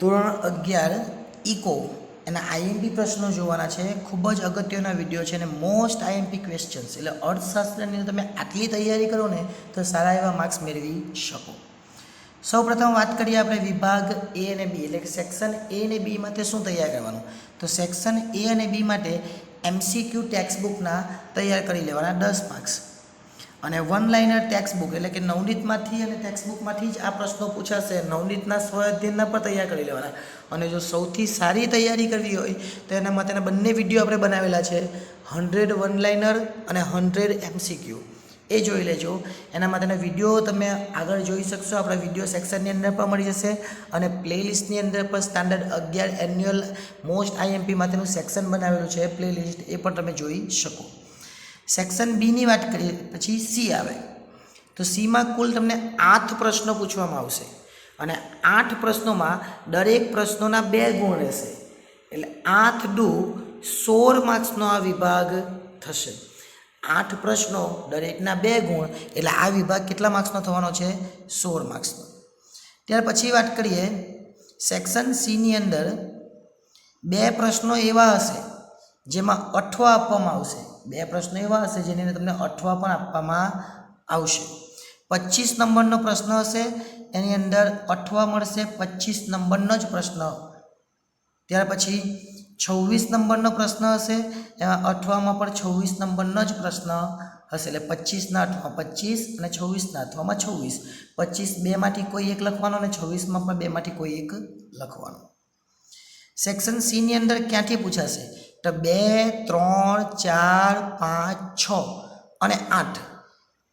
ધોરણ અગિયાર ઇકો. એના આઈએમપી પ્રશ્નો જોવાના છે. ખૂબ જ અગત્યના વીડિયો છે અને મોસ્ટ આઈએમપી ક્વેશ્ચન્સ એટલે અર્થશાસ્ત્રની તમે આટલી તૈયારી કરો ને, તો સારા એવા માર્ક્સ મેળવી શકો. સૌ પ્રથમ વાત કરીએ આપણે વિભાગ એ અને બી એટલે કે સેક્શન એ અને બી માટે શું તૈયાર કરવાનું? તો સેક્શન એ અને બી માટે એમસીક્યુ ટેક્સ્ટ બુકના તૈયાર કરી લેવાના દસ માર્ક્સ અને વન લાઇનર ટેક્સ્ટબુક એટલે કે નવનીતમાંથી અને ટેક્સબુકમાંથી જ આ પ્રશ્નો પૂછાશે. નવનીતના સ્વઅધ્યયનના પણ તૈયાર કરી લેવાના. અને જો સૌથી સારી તૈયારી કરવી હોય, તો એના માટેના બંને વીડિયો આપણે બનાવેલા છે. હંડ્રેડ વન લાઇનર અને હંડ્રેડ એમસીક્યુ એ જોઈ લેજો. એના માટેના વીડિયો તમે આગળ જોઈ શકશો. આપણા વીડિયો સેક્શનની અંદર પણ મળી જશે. અને પ્લેલિસ્ટની અંદર પણ સ્ટાન્ડર્ડ અગિયાર એન્યુઅલ મોસ્ટ આઈએમપી માટેનું સેક્શન બનાવેલું છે. પ્લેલિસ્ટ એ પણ તમે જોઈ શકો. સેક્શન બીની વાત કરીએ, પછી સી આવે. તો સીમાં કુલ તમને આઠ પ્રશ્નો પૂછવામાં આવશે. અને આઠ પ્રશ્નોમાં દરેક પ્રશ્નોના બે ગુણ રહેશે. એટલે આઠ ડુ સોળ માર્ક્સનો આ વિભાગ થશે. આઠ પ્રશ્નો, દરેકના બે ગુણ, એટલે આ વિભાગ કેટલા માર્ક્સનો થવાનો છે? સોળ માર્ક્સનો. ત્યાર પછી વાત કરીએ સેક્શન સીની અંદર બે પ્રશ્નો એવા હશે, જેમાં અઠવા આપવામાં આવશે. બે પ્રશ્નો એવા હશે જેની અંદર તમને અઠવા પણ આપવામાં આવશે. પચીસ નંબરનો પ્રશ્ન હશે, એની અંદર અઠવા મળશે, પચીસ નંબરનો જ પ્રશ્ન. ત્યાર પછી છવ્વીસ નંબરનો પ્રશ્ન હશે, એમાં અઠવામાં પણ છવ્વીસ નંબરનો જ પ્રશ્ન હશે. એટલે પચીસના અઠવા, પચીસ અને છવ્વીસના અઠવામાં છવ્વીસ. પચીસ બેમાંથી કોઈ એક લખવાનો અને છવ્વીસમાં પણ બેમાંથી કોઈ એક લખવાનો. સેક્શન સીની અંદર ક્યાંથી પૂછાશે? તો બે, ત્રણ, ચાર, પાંચ, છ અને આઠ.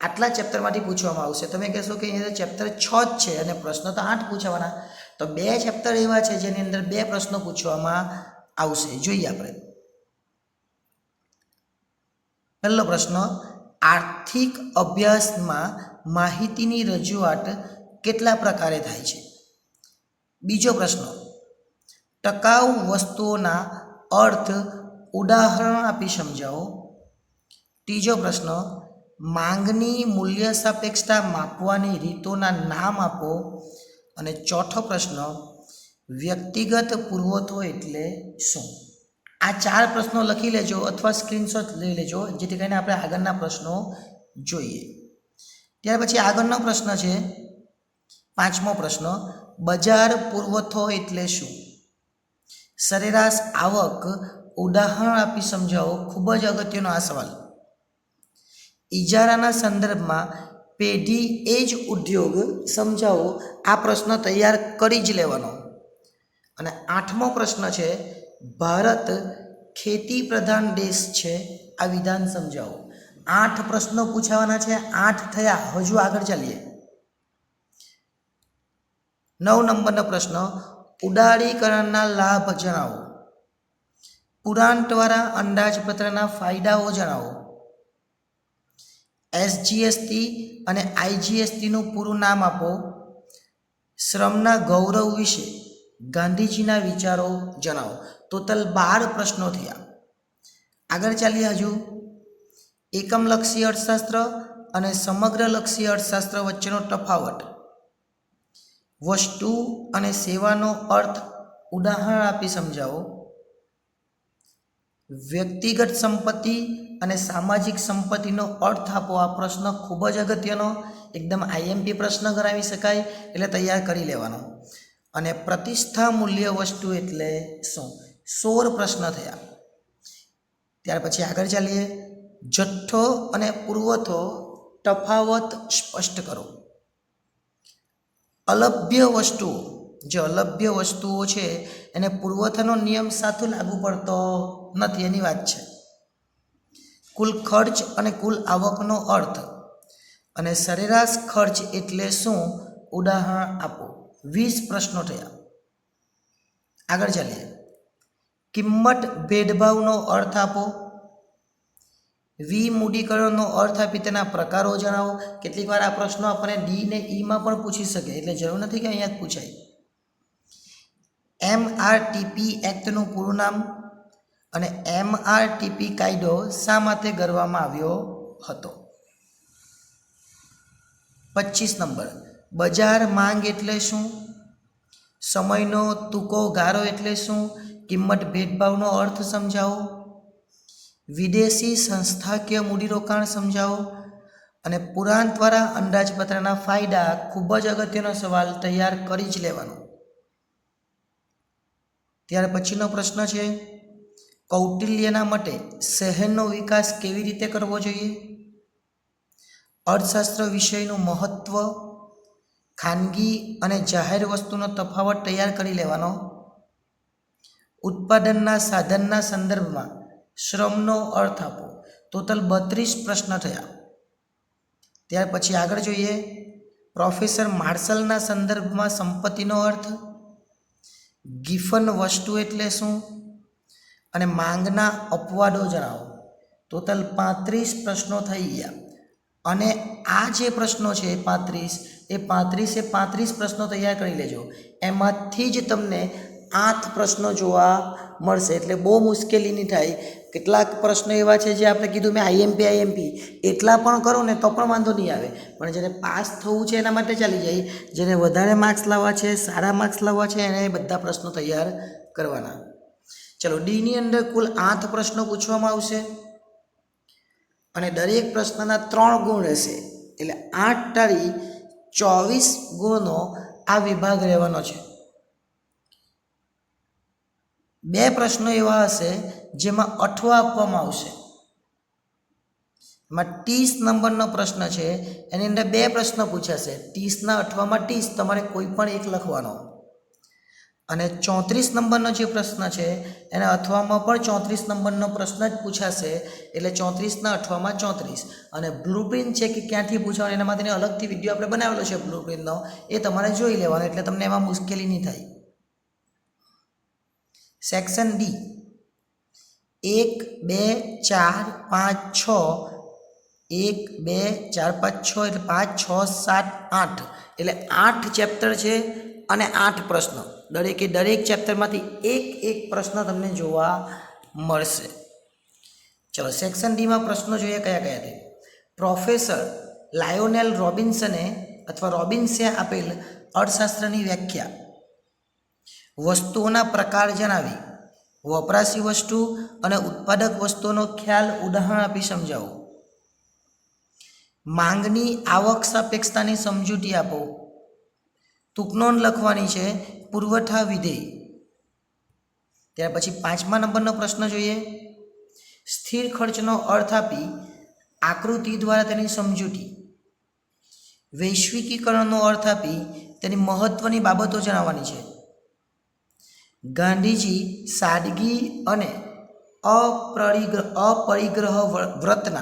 આટલા ચેપ્ટરમાંથી પૂછવામાં આવશે. તમે કહેશો કે અહીંયા ચેપ્ટર છ જ છે અને પ્રશ્નો તો આઠ પૂછવાના. તો બે ચેપ્ટર એવા છે જેની અંદર બે પ્રશ્નો પૂછવામાં આવશે. જોઈએ આપણે. પહેલો પ્રશ્ન, આર્થિક અભ્યાસમાં માહિતીની રજૂઆત કેટલા પ્રકારે થાય છે? બીજો પ્રશ્ન, ટકાઉ વસ્તુઓના અર્થ ઉદાહરણ આપી સમજાવો. ત્રીજો પ્રશ્ન, માંગની મૂલ્ય સાપેક્ષતા માપવાની રીતોના નામ આપો. અને ચોથો પ્રશ્ન, વ્યક્તિગત પુરવઠો એટલે શું? આ ચાર પ્રશ્નો લખી લેજો અથવા સ્ક્રીનશોટ લઈ લેજો, જેથી કરીને આપણે આગળના પ્રશ્નો જોઈએ. ત્યાર પછી આગળનો પ્રશ્ન છે, પાંચમો પ્રશ્ન, બજાર પુરવઠો એટલે શું? સરેરાશ આવક ઉદાહરણ આપી સમજાવો, ખૂબ જ અગત્યનો આ સવાલ. ઇજારાના સંદર્ભમાં પેઢી એ જ ઉદ્યોગ સમજાવો, આ પ્રશ્ન તૈયાર કરી જ લેવાનો. અને આઠમો પ્રશ્ન છે, ભારત ખેતી પ્રધાન દેશ છે, આ વિધાન સમજાવો. આઠ પ્રશ્નો પૂછાવાના છે, આઠ થયા, હજુ આગળ ચાલીએ. નવ નંબરનો પ્રશ્ન ઉદારીકરણના લાભ જણાવો. પુરાણ દ્વારા અંદાજપત્રના ફાયદાઓ જણાવો. એસજીએસટી અને આઈજીએસટીનું પૂરું નામ આપો. શ્રમના ગૌરવ વિશે ગાંધીજીના વિચારો જણાવો. ટોટલ બાર પ્રશ્નો થયા. આગળ ચાલીએ હજુ. એકમલક્ષી અર્થશાસ્ત્ર અને સમગ્રલક્ષી અર્થશાસ્ત્ર વચ્ચેનો તફાવત. વસ્તુ અને સેવાનો અર્થ ઉદાહરણ આપી સમજાવો. વ્યક્તિગત સંપત્તિ અને સામાજિક સંપત્તિનો અર્થ આપો. આ પ્રશ્ન ખૂબ જ અગત્યનો, એકદમ આઈએમપી પ્રશ્ન કરાવી શકાય એટલે તૈયાર કરી લેવાનો. અને પ્રતિષ્ઠા મૂલ્ય વસ્તુ એટલે શું? સોળ પ્રશ્ન થયા. ત્યાર પછી આગળ ચાલીએ. જથ્થો અને પુરવઠો તફાવત સ્પષ્ટ કરો. અલભ્ય વસ્તુઓ, જે અલભ્ય વસ્તુઓ છે, એને પુરવઠાનો નિયમ સાથે લાગુ પડતો નથી, એની વાત છે. કુલ ખર્ચ અને કુલ આવકનો અર્થ અને સરેરાશ ખર્ચ એટલે શું? ઉદાહરણ આપો. વીસ પ્રશ્નો થયા. આગળ ચાલીએ. કિંમત ભેદભાવનો અર્થ આપો. વી મૂડીકરણનો અર્થ આપી તેના પ્રકારો જણાવો. કેટલીક વાર આ પ્રશ્નો આપણને ડી ને ઈમાં પણ પૂછી શકે, એટલે જરૂર નથી કે અહીંયા જ પૂછાય. એમ આર ટીપી એક્ટનું પૂરું નામ અને એમ આર ટીપી કાયદો શા માટે કરવામાં આવ્યો હતો? પચીસ નંબર. બજાર માંગ એટલે શું? સમયનો તૂકો ગારો એટલે શું? કિંમત ભેદભાવનો અર્થ સમજાવો. વિદેશી સંસ્થાકીય મૂડીરોકાણ સમજાવો અને પુરાણ દ્વારા અંદાજપત્રના ફાયદા ખૂબ જ અગત્યનો સવાલ તૈયાર કરી જ લેવાનો. ત્યાર પછીનો પ્રશ્ન છે, કૌટિલ્યના મતે શહેરનો વિકાસ કેવી રીતે કરવો જોઈએ? અર્થશાસ્ત્ર વિષયનું મહત્ત્વ ખાનગી અને જાહેર વસ્તુનો તફાવત તૈયાર કરી લેવાનો, ઉત્પાદનના સાધનના સંદર્ભમાં શ્રમનો અર્થ આપો. ટોટલ બત્રીસ પ્રશ્ન થયા. ત્યાર પછી આગળ જોઈએ. પ્રોફેસર માર્શલના સંદર્ભમાં સંપત્તિનો અર્થ? ગિફન વસ્તુ એટલે શું? અને માંગના અપવાદો જણાવો. ટોટલ પાંત્રીસ પ્રશ્નો થઈ ગયા. અને આ જે પ્રશ્નો છે પાંત્રીસ, એ પાંત્રીસે પાંત્રીસ પ્રશ્નો તૈયાર કરી લેજો. એમાંથી જ તમને આઠ પ્રશ્નો જોવા મળશે. એટલે બહુ મુશ્કેલી નહીં થાય. કેટલાક પ્રશ્નો એવા છે જે આપણે કીધું મેં આઈએમપી આઈએમપી એટલા પણ કરો ને તો પણ વાંધો નહીં આવે. પણ જેને પાસ થવું છે એના માટે ચાલી જાય. જેને વધારે માર્ક્સ લાવવા છે, સારા માર્ક્સ લાવવા છે, એને બધા પ્રશ્નો તૈયાર કરવાના. ચલો ડીની અંદર કુલ આઠ પ્રશ્નો પૂછવામાં આવશે. અને દરેક પ્રશ્નના ત્રણ ગુણ રહેશે. એટલે આઠ તારી ચોવીસ ગુણનો આ વિભાગ રહેવાનો છે. બે પ્રશ્નો એવા હશે જેમાં અઠવા આપવામાં આવશે. એમાં ત્રીસ નંબરનો પ્રશ્ન છે, એની અંદર બે પ્રશ્ન પૂછાશે. ત્રીસના અઠવામાં ત્રીસ, તમારે કોઈ પણ એક લખવાનો. અને ચોત્રીસ નંબરનો જે પ્રશ્ન છે, એના અથવામાં પણ ચોત્રીસ નંબરનો પ્રશ્ન જ પૂછાશે, એટલે ચોત્રીસના અઠવામાં ચોત્રીસ. અને બ્લુપ્રિન્ટ છે કે ક્યાંથી પૂછવાનું, એના માટેની અલગથી વીડિયો આપણે બનાવેલો છે બ્લુપ્રિન્ટનો એ તમારે જોઈ લેવાનો, એટલે તમને એમાં મુશ્કેલી નહીં થાય. Section D. એક, બે, ચાર, પાંચ, છ. એક, બે, ચાર, પાંચ, છ એટલે પાંચ, છ, સાત, આઠ. એટલે આઠ ચેપ્ટર છે અને આઠ પ્રશ્નો. દરેકે દરેક ચેપ્ટરમાંથી એક એક પ્રશ્ન તમને જોવા મળશે. ચલો, સેક્શન ડીમાં પ્રશ્નો જોઈએ કયા કયા છે. પ્રોફેસર લાયોનેલ રોબિન્સને અથવા રોબિન્સે આપેલ અર્થશાસ્ત્રની વ્યાખ્યા. વસ્તુઓના પ્રકાર જણાવી. વપરાશી વસ્તુ અને ઉત્પાદક વસ્તુઓનો ખ્યાલ ઉદાહરણ આપી સમજાવો. માંગની આવક સાપેક્ષતાની સમજૂતી આપો. ટૂંકનોંધ લખવાની છે, પુરવઠા વિધેય. ત્યાર પછી પાંચમા નંબરનો પ્રશ્ન જોઈએ. સ્થિર ખર્ચનો અર્થ આપી આકૃતિ દ્વારા તેની સમજૂતી. વૈશ્વિકીકરણનો અર્થ આપી તેની મહત્ત્વની બાબતો જણાવવાની છે. ગાંધીજી સાદગી અને અપરિગ્રહ અપરિગ્રહ વ્રતના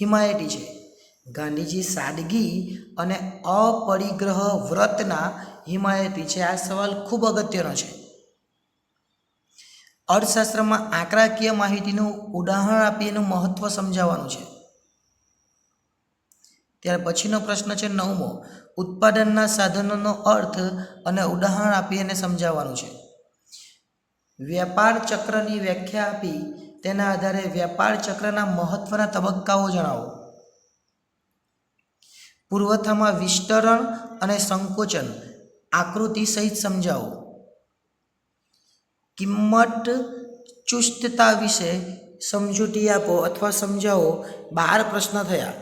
હિમાયતી છે. ગાંધીજી સાદગી અને અપરિગ્રહ વ્રતના હિમાયતી છે. આ સવાલ ખૂબ અગત્યનો છે. અર્થશાસ્ત્રમાં આંકડાકીય માહિતીનું ઉદાહરણ આપી એનું મહત્ત્વ સમજાવવાનું છે. ત્યાર પછીનો પ્રશ્ન છે નવમો. ઉત્પાદનના સાધનોનો અર્થ અને ઉદાહરણ આપી એને સમજાવવાનું છે. વ્યાપાર ચક્રની વ્યાખ્યા આપી તેના આધારે વ્યાપાર ચક્રના મહત્વના તબક્કાઓ જણાવો. પુરવઠામાં વિસ્તરણ અને સંકોચન, આકૃતિ સહિત સમજાવો. કિંમત ચુસ્તતા વિશે સમજૂતી આપો અથવા સમજાવો, બાર પ્રશ્ન થયા.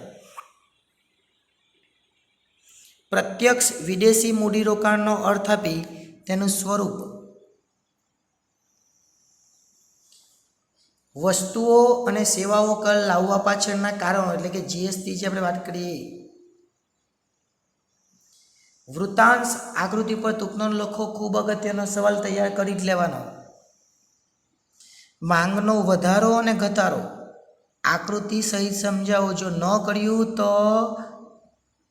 પ્રત્યક્ષ વિદેશી મૂડીરોકાણનો અર્થ આપી તેનું સ્વરૂપ. વસ્તુઓ અને સેવાઓ કર લાવવા પાછળના કારણો, એટલે કે જીએસટી જે આપણે વાત કરીએ વૃતાંશ આકૃતિ પર ટૂંકનો લખો, ખૂબ અગત્યનો સવાલ તૈયાર કરી જ લેવાનો. માંગનો વધારો અને ઘટાડો. આકૃતિ સહિત સમજાવો, જો ન કર્યું તો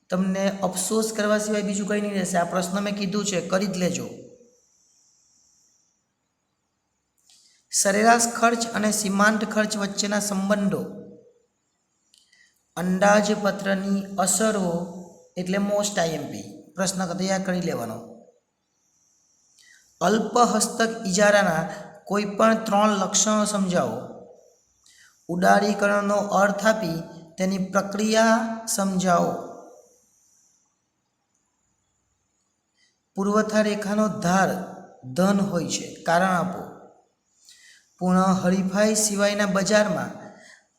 તમને અફસોસ કરવા સિવાય બીજું કંઈ નહીં રહેશે. આ પ્રશ્ન મેં કીધું છે, કરી જ લેજો. સરેરાશ ખર્ચ અને સીમાંત ખર્ચ વચ્ચેના સંબંધો. અંદાજપત્રની અસરો એટલે મોસ્ટ આઈએમપી પ્રશ્ન તૈયાર કરી લેવાનો. અલ્પ હસ્તક ઇજારાના કોઈ પણ ત્રણ લક્ષણો સમજાવો. ઉદારીકરણનો અર્થ આપી તેની પ્રક્રિયા સમજાવો. પુરવઠા રેખાનો ધાર ધન હોય છે, કારણ આપો. પૂર્ણ હરીફાઈ સિવાયના બજારમાં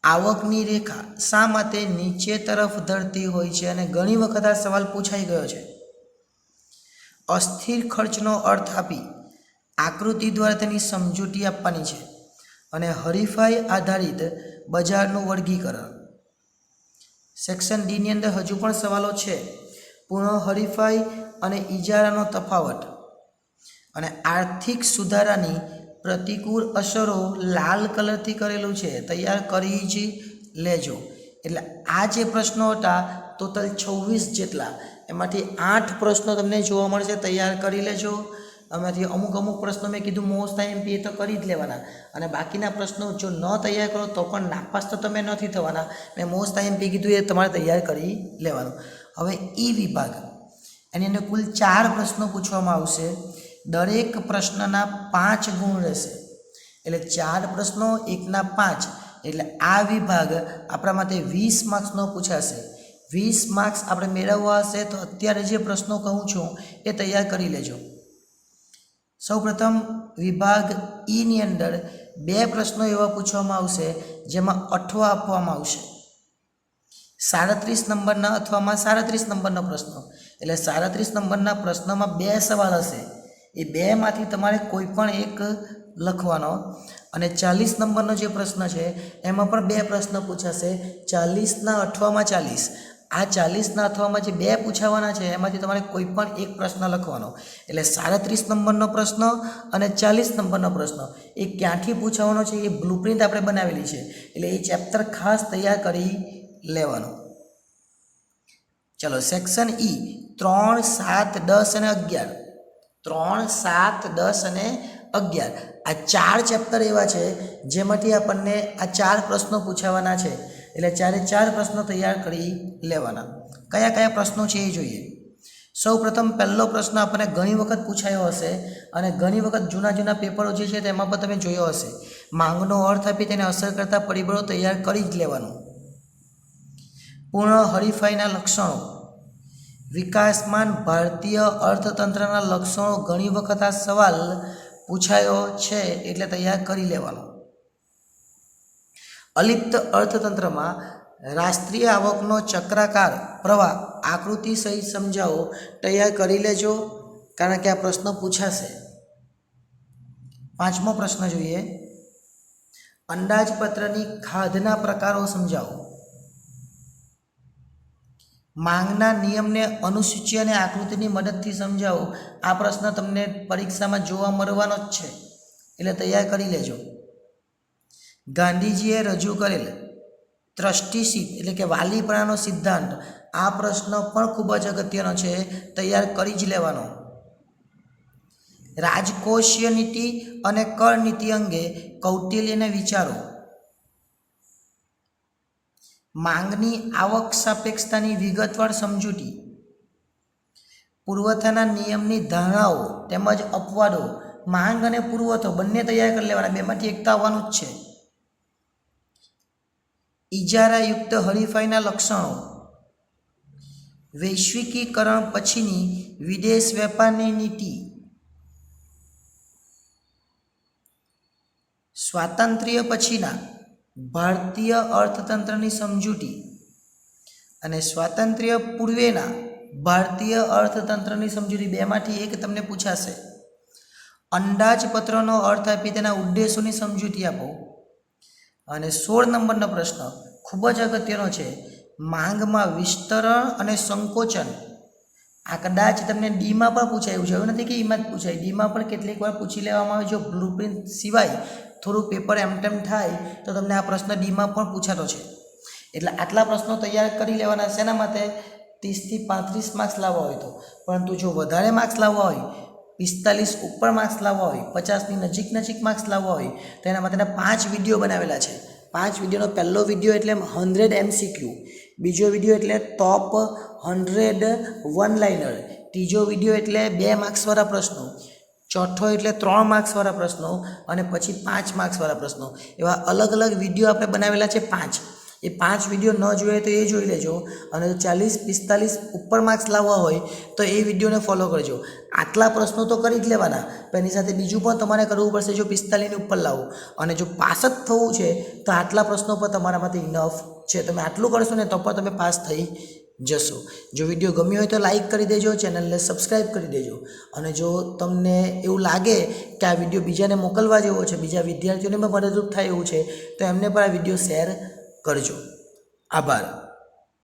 આવકની રેખા શા માટે નીચે તરફ ધરતી હોય છે અને ઘણી વખત આ સવાલ પૂછાઈ ગયો છે? અસ્થિર ખર્ચનો અર્થ આપી આકૃતિ દ્વારા તેની સમજૂતી આપવાની છે અને હરીફાઈ આધારિત બજારનું વર્ગીકરણ. સેક્શન ડીની અંદર હજુ પણ સવાલો છે. પૂર્ણ હરીફાઈ અને ઇજારાનો તફાવત અને આર્થિક સુધારાની પ્રતિકૂળ અસરો લાલ કલરથી કરેલું છે, તૈયાર કરી જ લેજો. એટલે આ જે પ્રશ્નો હતા, ટોટલ છવ્વીસ જેટલા. એમાંથી આઠ પ્રશ્નો તમને જોવા મળશે, તૈયાર કરી લેજો. એમાંથી અમુક અમુક પ્રશ્નો મેં કીધું મોસ્ટ એમપી એ તો કરી જ લેવાના. અને બાકીના પ્રશ્નો જો ન તૈયાર કરો, તો પણ નાપાસ તો તમે નથી થવાના. મેં મોસ્ટ એમપી કીધું એ તમારે તૈયાર કરી લેવાનું. હવે ઈ વિભાગ. એની અંદર કુલ ચાર પ્રશ્નો પૂછવામાં આવશે. દરેક પ્રશ્નના પાંચ ગુણ રહેશે. એટલે ચાર પ્રશ્નો, એકના પાંચ. એટલે આ વિભાગ આપણા માટે વીસ માર્ક્સનો પૂછાશે. વીસ માર્ક્સ આપણે મેળવવા હશે તો અત્યારે જે પ્રશ્નો કહું છું એ તૈયાર કરી લેજો. સૌપ્રથમ વિભાગ ઈની અંદર બે પ્રશ્નો એવા પૂછવામાં આવશે જેમાં અઠવા આપવામાં આવશે. સાડત્રીસ નંબરના અથવામાં સાડત્રીસ નંબરનો પ્રશ્ન. એટલે સાડત્રીસ નંબરના પ્રશ્નમાં બે સવાલ હશે. એ બેમાંથી તમારે કોઈ પણ એક લખવાનો. અને ચાલીસ નંબરનો જે પ્રશ્ન છે, એમાં પણ બે પ્રશ્ન પૂછાશે. ચાલીસના અઠવામાં ચાલીસ. આ ચાલીસના અથવામાં જે બે પૂછાવાના છે, એમાંથી તમારે કોઈ પણ એક પ્રશ્ન લખવાનો. એટલે સાડત્રીસ નંબરનો પ્રશ્ન અને ચાલીસ નંબરનો પ્રશ્ન. એ ક્યાંથી પૂછાવાનો છે, એ બ્લુપ્રિન્ટ આપણે બનાવેલી છે. એટલે એ ચેપ્ટર ખાસ તૈયાર કરી લેવાનું. ચલો, સેક્શન ઈ, ત્રણ, સાત, દસ અને અગિયાર. ત્રણ, સાત, દસ અને અગિયાર. આ ચાર ચેપ્ટર એવા છે, જેમાંથી આપણને આ ચાર પ્રશ્નો પૂછાવાના છે. એટલે ચારે ચાર પ્રશ્નો તૈયાર કરી લેવાના. કયા કયા પ્રશ્નો છે એ જોઈએ. સૌ પ્રથમ પહેલો પ્રશ્ન આપણને ઘણી વખત પૂછાયો હશે અને ઘણી વખત જૂના જૂના પેપરો જે છે તેમાં પણ તમે જોયો હશે. માંગનો અર્થ આપી તેને અસર કરતા પરિબળો તૈયાર કરી જ લેવાનું. પૂર્ણ હરીફાઈના લક્ષણો. વિકાસમાન ભારતીય અર્થતંત્રના લક્ષણો ઘણી વખત આ સવાલ પૂછાયો છે એટલે તૈયાર કરી લેવાનો. અલિપ્ત અર્થતંત્રમાં રાષ્ટ્રીય આવકનો ચક્રાકાર પ્રવાહ આકૃતિ સહિત સમજાવો. તૈયાર કરી લેજો, કારણ કે આ પ્રશ્ન પૂછાશે. પાંચમો પ્રશ્ન જોઈએ. અંદાજપત્રની ખાધના પ્રકારો સમજાવો. માંગના નિયમને અનુસૂચિ અને આકૃતિની મદદથી સમજાવો. આ પ્રશ્ન તમને પરીક્ષામાં જોવા મળવાનો જ છે. એટલે તૈયાર કરી લેજો. ગાંધીજીએ રજૂ કરેલ ટ્રસ્ટીશીપ એટલે કે વાલીપણાનો સિદ્ધાંત આ પ્રશ્ન પણ ખૂબ જ અગત્યનો છે. તૈયાર કરી જ લેવાનો. રાજકોષીય નીતિ અને કર નીતિ અંગે કૌટિલ્યને વિચારો. માંગની આવક સાપેક્ષતાની વિગતવાર સમજૂતી. પુરવઠાના નિયમની ધારણાઓ તેમજ અપવાદો, માંગ અને પુરવઠો બંને તૈયાર કરી લેવાના. બેમાંથી એકતા આવવાનું જ છે. ઇજારાયુક્ત હરીફાઈના લક્ષણો. વૈશ્વિકીકરણ પછીની વિદેશ વેપારની નીતિ. સ્વાતંત્ર્ય પછીના ભારતીય અર્થતંત્રની સમજૂતી અને સ્વાતંત્ર્ય પૂર્વેના ભારતીય અર્થતંત્રની સમજૂતી બેમાંથી એક તમને પૂછાશે. અંદાજપત્રનો અર્થ આપી તેના ઉદ્દેશોની સમજૂતી આપો. અને સોળ નંબરનો પ્રશ્ન ખૂબ જ અગત્યનો છે. માંગમાં વિસ્તરણ અને સંકોચન. આ કદાચ તમને ડીમાં પણ પૂછાયું છે. એવું નથી કે ઈમાં જ પૂછાય. ડીમાં પણ કેટલીક વાર પૂછી લેવામાં આવે જો બ્લુપ્રિન્ટ સિવાય થોડું પેપર એમ તેમ થાય તો તમને આ પ્રશ્ન ડીમાં પણ પૂછાતો છે. એટલે આટલા પ્રશ્નો તૈયાર કરી લેવાના શેના માટે? ત્રીસથી પાંત્રીસ માર્ક્સ લાવવા હોય તો. પરંતુ જો વધારે માર્ક્સ લાવવા હોય, પિસ્તાલીસ ઉપર માર્ક્સ લાવવા હોય, પચાસની નજીક નજીક માર્ક્સ લાવવા હોય, તો એના માટેના પાંચ વીડિયો બનાવેલા છે. પાંચ વિડીયોનો પહેલો વીડિયો એટલે હંડ્રેડ એમસીક્યુ બીજો વીડિયો એટલે ટોપ હંડ્રેડ વન લાઇનર ત્રીજો વીડિયો એટલે બે માર્ક્સવાળા પ્રશ્નો. ચોથો એટલે ત્રણ માર્ક્સવાળા પ્રશ્નો અને પછી પાંચ માર્ક્સવાળા પ્રશ્નો. એવા અલગ અલગ વીડિયો આપણે બનાવેલા છે પાંચ. એ પાંચ વીડિયો ન જોઈએ તો એ જોઈ લેજો. અને જો ચાલીસ, પિસ્તાલીસ ઉપર માર્ક્સ લાવવા હોય તો એ વિડીયોને ફોલો કરજો. આટલા પ્રશ્નો તો કરી જ લેવાના. પણ એની સાથે બીજું પણ તમારે કરવું પડશે જો પિસ્તાલીસની ઉપર લાવો. અને જો પાસ જ થવું છે તો આટલા પ્રશ્નો પર તમારામાંથી ઇનફ છે. તમે આટલું કરશો ને તો પણ તમે પાસ થઈ જશો. જો વીડિયો ગમ્યો હોય તો લાઇક કરી દેજો, ચેનલને સબસ્ક્રાઈબ કરી દેજો. અને જો તમને એવું લાગે કે આ વીડિયો બીજાને મોકલવા જેવો છે, બીજા વિદ્યાર્થીઓને પણ મદદરૂપ થાય એવું છે, તો એમને પણ આ વીડિયો શેર કરજો. આભાર.